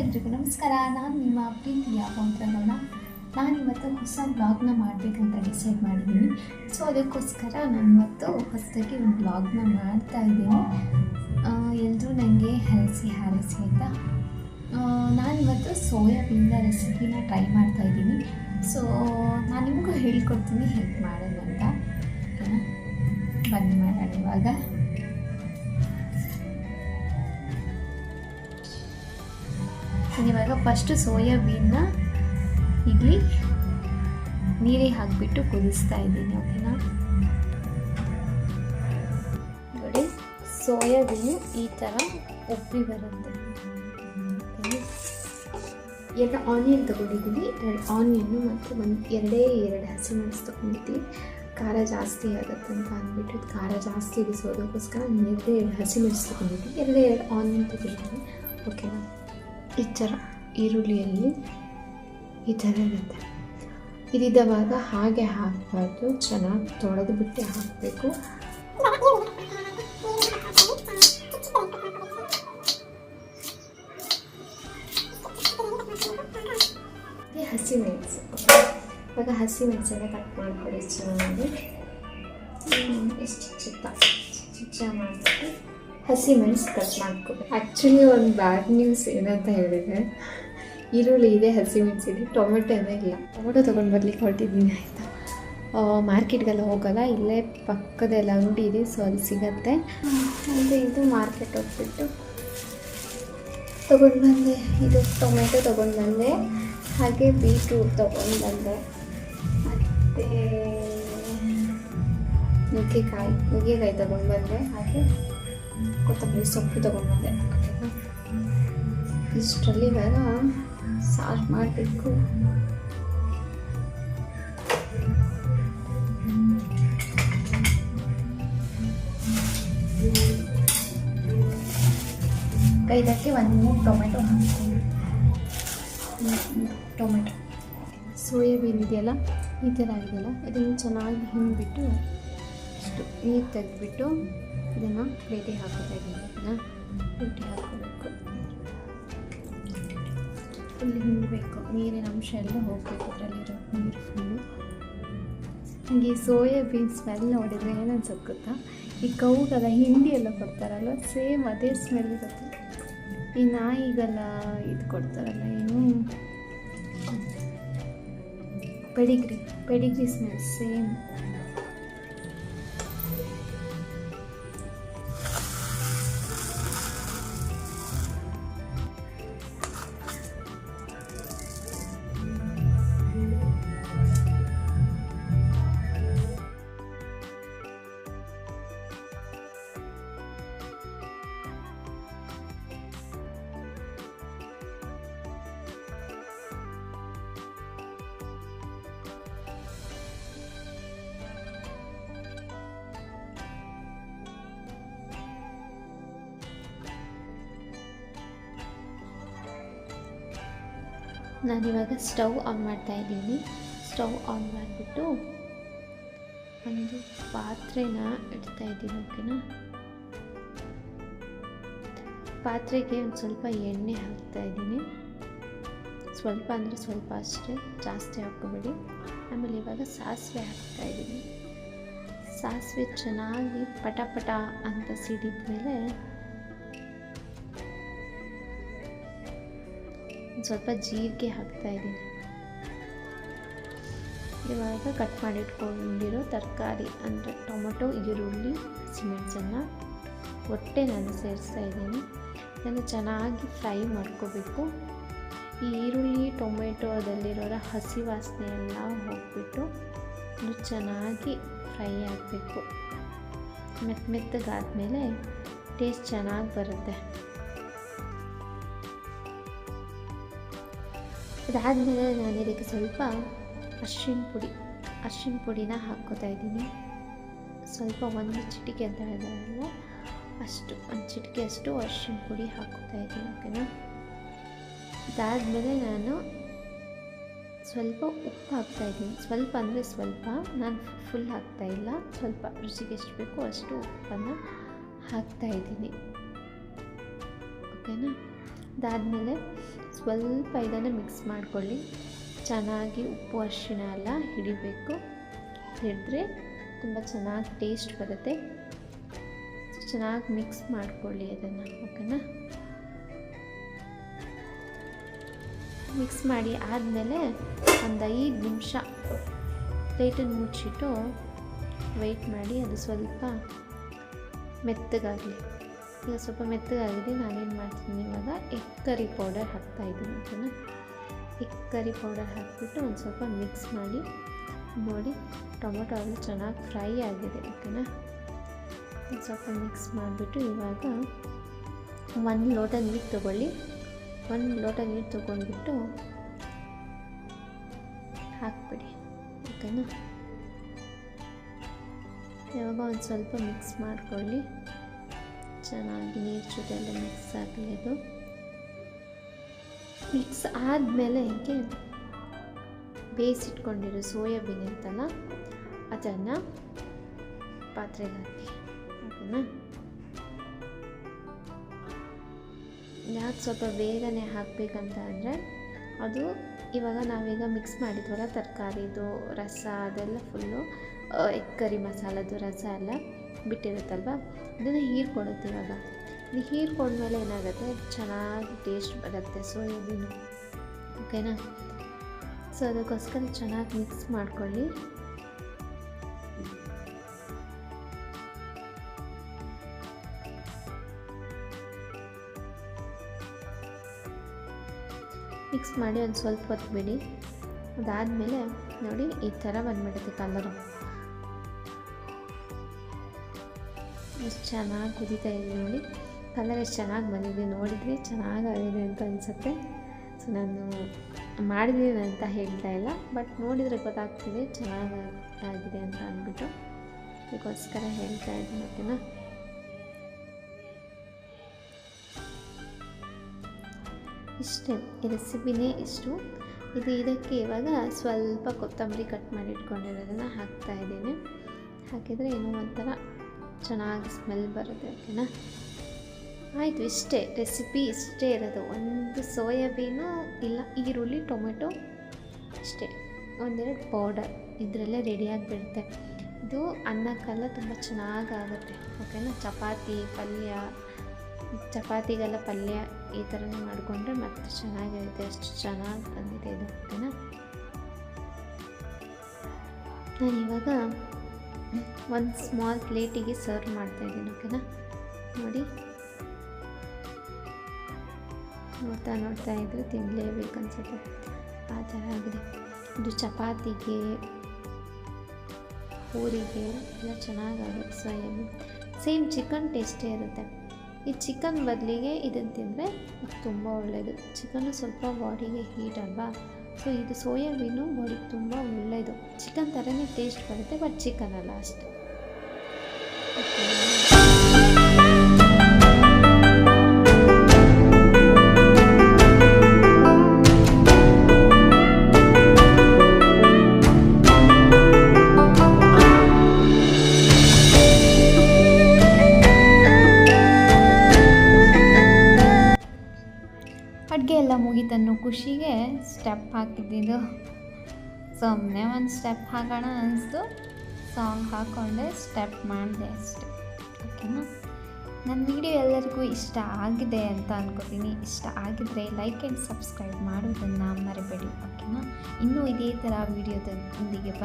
ಎಲ್ರಿಗೂ ನಮಸ್ಕಾರ. ನಾನು ನಿಮ್ಮ ಪ್ರೀತಿಯ ನಾನು ಇವತ್ತು ಹೊಸ ಬ್ಲಾಗ್ನ ಮಾಡಬೇಕಂತ ಡಿಸೈಡ್ ಮಾಡಿದ್ದೀನಿ. ಸೊ ಅದಕ್ಕೋಸ್ಕರ ನಾನು ಇವತ್ತು ಹೊಸದಾಗಿ ಒಂದು ಬ್ಲಾಗ್ನ ಮಾಡ್ತಾ ಇದ್ದೀನಿ. ಎಲ್ಲರೂ ನನಗೆ ಹಲಸಿ ಹಾರಸಿ ಅಂತ. ನಾನಿವತ್ತು ಸೋಯಾಬೀನ್ದ ರೆಸಿಪಿನ ಟ್ರೈ ಮಾಡ್ತಾ ಇದ್ದೀನಿ. ಸೊ ನಾನು ನಿಮಗೂ ಹೇಳ್ಕೊಡ್ತೀನಿ ಹೇಗೆ ಮಾಡೋದು ಅಂತ. ಬನ್ನಿ ಮಾಡೋಣ ಇವಾಗ. ಇವಾಗ ಫಸ್ಟು ಸೋಯಾಬೀನ್ನ ಇಲ್ಲಿ ನೀರಿಗೆ ಹಾಕಿಬಿಟ್ಟು ಕುದಿಸ್ತಾ ಇದ್ದೀನಿ, ಓಕೆನಾ? ನೋಡಿ ಸೋಯಾಬೀನು ಈ ಥರ ಉಪ್ಪಿ ಬರುತ್ತೆ. ಎರಡು ಆನಿಯನ್ ತೊಗೊಂಡಿದ್ದೀನಿ. ಎರಡು ಆನಿಯನ್ನು ಮತ್ತು ಒಂದು ಎರಡೇ ಎರಡು ಹಸಿಮೆಣಸು ತೊಗೊಂಡಿದ್ದೀನಿ ಖಾರ ಜಾಸ್ತಿ ಆಗುತ್ತೆ ಅಂತ ಅಂದ್ಬಿಟ್ಟು ಖಾರ ಜಾಸ್ತಿ ಇರಿಸೋದಕ್ಕೋಸ್ಕರ ಎರಡೇ ಎರಡು ಹಸಿಮೆಣಸು ತೊಗೊಂಡಿದ್ದೀನಿ. ಎರಡೇ ಎರಡು ಆನಿಯನ್ ತೊಗೊಂಡಿದ್ದೀನಿ, ಓಕೆನಾ? ಈ ಥರ ಈರುಳ್ಳಿಯಲ್ಲಿ ಈ ಥರ ಇರುತ್ತೆ ಇದಿದ್ದವಾಗ ಹಾಗೆ ಹಾಕಬಾರ್ದು. ಚೆನ್ನಾಗಿ ತೊಳೆದು ಬಿಟ್ಟು ಹಾಕಬೇಕು. ಹಸಿಮೆಣಸು ಇವಾಗ ಹಸಿಮೆಣಸನ್ನ ಕಟ್ ಮಾಡ್ಕೊಳ್ಳಿ ಚೆನ್ನಾಗಿ. ಎಷ್ಟು ಚಿಕ್ಕ ಚಿಕ್ಕ ಮಾಡಿಬಿಟ್ಟು ಹಸಿಮೆಣಸು ಕಟ್ ಮಾಡ್ಕೋಬೇಕು ಆ್ಯಕ್ಚುಲಿ ಒಂದು ಬ್ಯಾಡ್ ನ್ಯೂಸ್ ಏನಂತ ಹೇಳಿದರೆ, ಈರುಳ್ಳಿ ಇದೆ ಹಸಿಮೆಣಸು ಇದೆ ಟೊಮೆಟೊನೇ ಇಲ್ಲ. ಟೊಮೆಟೊ ತೊಗೊಂಡು ಬರ್ಲಿಕ್ಕೆ ಹೊರಟಿದ್ದೀನಿ ಆಯಿತಾ? ಮಾರ್ಕೆಟ್ಗೆಲ್ಲ ಹೋಗಲ್ಲ, ಇಲ್ಲೇ ಪಕ್ಕದೆಲ್ಲ ಅಂಗಡಿ ಇದೆ ಸೊ ಅಲ್ಲಿ ಸಿಗತ್ತೆ. ಅಂದರೆ ಇದು ಮಾರ್ಕೆಟ್ ಹೋಗ್ಬಿಟ್ಟು ತೊಗೊಂಡು ಬಂದೆ. ಇದು ಟೊಮೆಟೊ ತೊಗೊಂಡು ಬಂದೆ, ಹಾಗೆ ಬೀಟ್ರೂಟ್ ತೊಗೊಂಡು ಬಂದೆ. ಮತ್ತು ನುಗ್ಗೆಕಾಯಿ ನುಗ್ಗೆಕಾಯಿ ತೊಗೊಂಡು ಬಂದೆ, ಹಾಗೆ ಕೊತ್ತಂಬರಿ ಸೊಪ್ಪು ತೊಗೊಂಡು ಇಷ್ಟರಲ್ಲಿ ಇವಾಗ ಸಾರು ಮಾಡಬೇಕು. ಇದಕ್ಕೆ ಒಂದು ಮೂರು ಟೊಮೆಟೊ ಟೊಮೆಟೊ. ಸೋಯಾಬೀನ್ ಇದೆಯಲ್ಲ, ಈ ಥರ ಇದೆಯಲ್ಲ, ಇದನ್ನು ಚೆನ್ನಾಗಿ ಹಿಂಡ್ಬಿಟ್ಟು ಇಷ್ಟು ನೀರು ತೆಗೆದ್ಬಿಟ್ಟು ಇದನ್ನು ಪ್ಲೇಟಿಗೆ ಇದ್ದೀನಿ ಇದನ್ನು ಪ್ಲೇಟಿಗೆ ಹಾಕೋಬೇಕು ಇಲ್ಲಿ ಹಿಂಡಬೇಕು. ನೀರಿನ ಅಂಶ ಎಲ್ಲ ಹೋಗಬೇಕು. ಅದರಲ್ಲಿರೋ ನೀರು ಫುಲ್ಲು ನನಗೆ ಸೋಯಾಬೀನ್ ಸ್ಮೆಲ್ ನೋಡಿದರೆ ಏನು ಗೊತ್ತಾ ಈ ಕೌಗೆಲ್ಲ ಹಿಂಡಿ ಎಲ್ಲ ಕೊಡ್ತಾರಲ್ಲ ಸೇಮ್ ಅದೇ ಸ್ಮೆಲ್ ಇರುತ್ತೆ. ಈ ನಾಯಿಗೆಲ್ಲ ಇದು ಕೊಡ್ತಾರಲ್ಲ, ಏನು? ಪೆಡಿಗ್ರಿ. Pedigree smell same. ನಾನಿವಾಗ ಸ್ಟವ್ ಆನ್ ಮಾಡ್ತಾ ಇದ್ದೀನಿ. ಸ್ಟವ್ ಆನ್ ಮಾಡಿಬಿಟ್ಟು ಒಂದು ಪಾತ್ರೆನ ಇಡ್ತಾ ಇದ್ದೀನಿ, ಓಕೆನಾ? ಪಾತ್ರೆಗೆ ಒಂದು ಸ್ವಲ್ಪ ಎಣ್ಣೆ ಹಾಕ್ತಾ ಇದ್ದೀನಿ. ಸ್ವಲ್ಪ ಅಂದರೆ ಸ್ವಲ್ಪ ಅಷ್ಟೇ, ಜಾಸ್ತಿ ಹಾಕ್ಕೊಬೇಡಿ. ಆಮೇಲೆ ಇವಾಗ ಸಾಸಿವೆ ಹಾಕ್ತಾ ಇದ್ದೀನಿ. ಸಾಸಿವೆ ಚೆನ್ನಾಗಿ ಪಟ ಪಟ ಅಂತ ಸಿಡಿದ ಮೇಲೆ ಸ್ವಲ್ಪ ಜೀರಿಗೆ ಹಾಕ್ತಾ ಇದ್ದೀನಿ. ಇವಾಗ ಕಟ್ ಮಾಡಿಟ್ಕೊಂಡಿರೋ ತರಕಾರಿ ಅಂದರೆ ಟೊಮೊಟೊ, ಈರುಳ್ಳಿ ಹಸಿಮೆಣಸನ್ನು ಒಟ್ಟೆ ನಾನು ಸೇರಿಸ್ತಾ ಇದ್ದೀನಿ. ಇದನ್ನು ಚೆನ್ನಾಗಿ ಫ್ರೈ ಮಾಡ್ಕೋಬೇಕು. ಈ ಈರುಳ್ಳಿ ಟೊಮೆಟೊದಲ್ಲಿರೋರ ಹಸಿ ವಾಸನೆ ಎಲ್ಲ ಹೋಗ್ಬಿಟ್ಟು ಇದು ಚೆನ್ನಾಗಿ ಫ್ರೈ ಆಗಬೇಕು. ಮೆತ್ತ ಮೆತ್ತಗಾದ್ಮೇಲೆ ಟೇಸ್ಟ್ ಚೆನ್ನಾಗಿ ಬರುತ್ತೆ. ಇದಾದಮೇಲೆ ನಾನು ಇದಕ್ಕೆ ಸ್ವಲ್ಪ ಅರ್ಶಿಣ ಪುಡಿ, ಅರ್ಶಿಣ ಪುಡಿನ ಹಾಕ್ಕೋತಾ ಇದ್ದೀನಿ. ಸ್ವಲ್ಪ ಒಂದು ಚಿಟಿಕೆ ಅಂತ ಹೇಳಿದಾರಲ್ಲ, ಅಷ್ಟು, ಒಂದು ಚಿಟಿಕೆ ಅಷ್ಟು ಅರ್ಶಿನ ಪುಡಿ ಹಾಕ್ಕೋತಾ ಇದ್ದೀನಿ, ಓಕೆನಾ? ಅದಾದಮೇಲೆ ನಾನು ಸ್ವಲ್ಪ ಉಪ್ಪು ಹಾಕ್ತಾ ಇದ್ದೀನಿ. ಸ್ವಲ್ಪ ಅಂದರೆ ಸ್ವಲ್ಪ, ನಾನು ಫುಲ್ ಹಾಕ್ತಾ ಇಲ್ಲ. ಸ್ವಲ್ಪ ರುಚಿಗೆ ಎಷ್ಟು ಬೇಕೋ ಅಷ್ಟು ಉಪ್ಪನ್ನು ಹಾಕ್ತಾಯಿದ್ದೀನಿ ಓಕೆನಾ? ಅದಾದಮೇಲೆ ಸ್ವಲ್ಪ ಇದನ್ನು ಮಿಕ್ಸ್ ಮಾಡಿಕೊಳ್ಳಿ. ಚೆನ್ನಾಗಿ ಉಪ್ಪು ಅರಿಶಿಣ ಎಲ್ಲ ಹಿಡಿಬೇಕು. ಹಿಡಿದ್ರೆ ತುಂಬ ಚೆನ್ನಾಗಿ ಟೇಸ್ಟ್ ಬರುತ್ತೆ. ಚೆನ್ನಾಗಿ ಮಿಕ್ಸ್ ಮಾಡಿಕೊಳ್ಳಿ ಅದನ್ನು ಓಕೆನಾ? ಮಿಕ್ಸ್ ಮಾಡಿ ಆದಮೇಲೆ ಒಂದು ಐದು ನಿಮಿಷ ಪ್ಲೇಟನ್ನು ಮುಚ್ಚಿಟ್ಟು ವೆಯ್ಟ್ ಮಾಡಿ, ಅದು ಸ್ವಲ್ಪ ಮೆತ್ತಗಾಗಲಿ. ಸ್ವಲ್ಪ ಮೆತ್ತಗಾಗಿದೆ, ನಾನೇನು ಮಾಡ್ತೀನಿ ಇವಾಗ ಎಗ್ ಕರಿ ಪೌಡರ್ ಹಾಕ್ತಾಯಿದ್ದೀನಿ ಓಕೆನಾ? ಎಗ್ ಕರಿ ಪೌಡರ್ ಹಾಕಿಬಿಟ್ಟು ಒಂದು ಸ್ವಲ್ಪ ಮಿಕ್ಸ್ ಮಾಡಿ, ನೋಡಿ ಟೊಮೊಟೊ ಅದು ಚೆನ್ನಾಗಿ ಫ್ರೈ ಆಗಿದೆ ಓಕೆನಾ? ಒಂದು ಸ್ವಲ್ಪ ಮಿಕ್ಸ್ ಮಾಡಿಬಿಟ್ಟು ಇವಾಗ ಒಂದು ಲೋಟ ನೀರು ತೊಗೊಳ್ಳಿ. ಒಂದು ಲೋಟ ನೀರು ತೊಗೊಂಡ್ಬಿಟ್ಟು ಹಾಕ್ಬಿಡಿ ಓಕೆನಾ? ಇವಾಗ ಒಂದು ಸ್ವಲ್ಪ ಮಿಕ್ಸ್ ಮಾಡ್ಕೊಳ್ಳಿ. ಚೆನ್ನಾಗಿ ನೀರು ಜೊತೆಲ್ಲ ಮಿಕ್ಸ್ ಆಗಲಿ ಅದು ಮಿಕ್ಸ್ ಆದಮೇಲೆ ಹೀಗೆ ಬೇಯಿಸಿಟ್ಕೊಂಡಿರೋ ಸೋಯಾಬೀನ್ ಅಂತಲ್ಲ ಅದನ್ನು ಪಾತ್ರೆಗೆ ಹಾಕಿ. ಅದನ್ನು ಯಾಕೆ ಸ್ವಲ್ಪ ಬೇಗನೆ ಹಾಕಬೇಕಂತ ಅಂದರೆ, ಅದು ಇವಾಗ ನಾವೀಗ ಮಿಕ್ಸ್ ಮಾಡಿದ್ವಲ್ಲ ತರಕಾರಿದು ರಸ ಅದೆಲ್ಲ ಫುಲ್ಲು ಎಗ್ ಕರಿ ಮಸಾಲದ್ದು ರಸ ಎಲ್ಲ. ಬಿಟ್ಟಿರುತ್ತಲ್ವ ಅದನ್ನು ಹೀರ್ಕೊಡುತ್ತೆ ಇವಾಗ. ಇದು ಹೀರ್ಕೊಂಡ್ಮೇಲೆ ಏನಾಗುತ್ತೆ? ಚೆನ್ನಾಗಿ ಟೇಸ್ಟ್ ಬರುತ್ತೆ ಸೋಯಾಬೀನು. ಓಕೆನಾ ಸೊ ಅದಕ್ಕೋಸ್ಕರ ಚೆನ್ನಾಗಿ ಮಿಕ್ಸ್ ಮಾಡ್ಕೊಳ್ಳಿ. ಮಿಕ್ಸ್ ಮಾಡಿ ಒಂದು ಸ್ವಲ್ಪ ಹೊತ್ತು ಬಿಡಿ. ಅದಾದಮೇಲೆ ನೋಡಿ ಈ ಥರ ಬಂದ್ಬಿಡುತ್ತೆ ಕಲರು ಎಷ್ಟು ಚೆನ್ನಾಗಿ ಕುದೀತಾ ಇದೆ ನೋಡಿ. ಕಲರ್ ಎಷ್ಟು ಚೆನ್ನಾಗಿ ಬಂದಿದೆ ನೋಡಿದರೆ ಚೆನ್ನಾಗಾಗಿದೆ ಅಂತ ಅನಿಸುತ್ತೆ. ಸೊ ನಾನು ಮಾಡಿದ್ದೀನಿ ಅಂತ ಹೇಳ್ತಾ ಇಲ್ಲ, ಬಟ್ ನೋಡಿದರೆ ಗೊತ್ತಾಗ್ತಿದೆ ಚೆನ್ನಾಗಿ ಆಗಿದೆ ಅಂತ ಅಂದ್ಬಿಟ್ಟು ಅದಕ್ಕೋಸ್ಕರ ಹೇಳ್ತಾ ಇದ್ದೀನಿ, ಓಕೆನಾ? ಇಷ್ಟೇ, ಈ ರೆಸಿಪಿನೇ ಇಷ್ಟು. ಇದು ಇದಕ್ಕೆ ಇವಾಗ ಸ್ವಲ್ಪ ಕೊತ್ತಂಬರಿ ಕಟ್ ಮಾಡಿ ಇಟ್ಕೊಂಡಿರೋದನ್ನು ಹಾಕ್ತಾ ಇದ್ದೀನಿ. ಹಾಕಿದರೆ ಏನೋ ಒಂಥರ ಚೆನ್ನಾಗಿ ಸ್ಮೆಲ್ ಬರುತ್ತೆ ಓಕೆನಾ ಆಯಿತು, ಇಷ್ಟೇ ರೆಸಿಪಿ ಇಷ್ಟೇ ಇರೋದು. ಒಂದು ಸೋಯಾಬೀನು ಇಲ್ಲ, ಈರುಳ್ಳಿ, ಟೊಮೆಟೊ ಇಷ್ಟೇ ಒಂದೆರಡು ಪೌಡರ್ ಇದರಲ್ಲೇ ರೆಡಿಯಾಗಿಬಿಡುತ್ತೆ ಇದು ಅನ್ನಕ್ಕೆಲ್ಲ ತುಂಬ ಚೆನ್ನಾಗಾಗುತ್ತೆ ಓಕೆನಾ ಚಪಾತಿ, ಪಲ್ಯ, ಚಪಾತಿಗೆಲ್ಲ ಪಲ್ಯ ಈ ಥರನೇ ಮಾಡಿಕೊಂಡ್ರೆ ಮತ್ತೆ ಚೆನ್ನಾಗಿರುತ್ತೆ, ಅಷ್ಟು ಚೆನ್ನಾಗಿ ಬಂದಿದೆ ಇದು ಓಕೆನಾ ನಾನು ಇವಾಗ ಒಂದು ಸ್ಮಾಲ್ ಪ್ಲೇಟಿಗೆ ಸರ್ವ್ ಮಾಡ್ತಾ ಇದ್ದೀನಿ ಓಕೆನಾ ನೋಡಿ. ನೋಡ್ತಾ ನೋಡ್ತಾ ಇದ್ರೆ ತಿನ್ನಲೇಬೇಕು ಅನ್ಸುತ್ತೆ. ಆ ಥರ ಆಗಿದೆ. ಇದು ಚಪಾತಿಗೆ, ಪೂರಿಗೆ ಎಲ್ಲ ಚೆನ್ನಾಗಾಗುತ್ತೆ ಸೋಯಾಬೀನ್ ಸೇಮ್ ಚಿಕನ್ ಟೇಸ್ಟೇ ಇರುತ್ತೆ. ಈ ಚಿಕನ್ ಬದಲಿಗೆ ಇದನ್ನು ತಿಂದರೆ ತುಂಬ ಒಳ್ಳೆಯದು ಚಿಕನ್ನು ಸ್ವಲ್ಪ ಬಾಡಿಗೆ ಹೀಟ್ ಅಲ್ವಾ? ಸೊ ಇದು ಸೋಯಾಬೀನು ಬಾಡಿಗೆ ತುಂಬ ಒಳ್ಳೆಯದು. ಚಿಕನ್ ಥರನೇ ಟೇಸ್ಟ್ ಬರುತ್ತೆ ಬಟ್ ಚಿಕನ್ ಅಲ್ಲ ಅಷ್ಟೆ. ಸ್ಟೆಪ್ ಹಾಕಿದ್ದಿದ್ದು. ಸುಮ್ಮನೆ ಒಂದು ಸ್ಟೆಪ್ ಹಾಕೋಣ ಅನಿಸ್ತು. ಸಾಂಗ್ ಹಾಕ್ಕೊಂಡೆ ಸ್ಟೆಪ್ ಮಾಡಿದೆ ಅಷ್ಟೆ. ಓಕೆನಾ ನನ್ನ ವಿಡಿಯೋ ಎಲ್ಲರಿಗೂ ಇಷ್ಟ ಆಗಿದೆ ಅಂತ ಅನ್ಕೋತೀನಿ. ಇಷ್ಟ ಆಗಿದ್ರೆ ಲೈಕ್ ಆ್ಯಂಡ್ ಸಬ್ಸ್ಕ್ರೈಬ್ ಮಾಡೋದನ್ನು ಮರಿಬೇಡಿ. ಓಕೆನಾ ಇನ್ನೂ ಇದೇ ಥರ ವಿಡಿಯೋದೊಂದಿಗೆ ಬರ್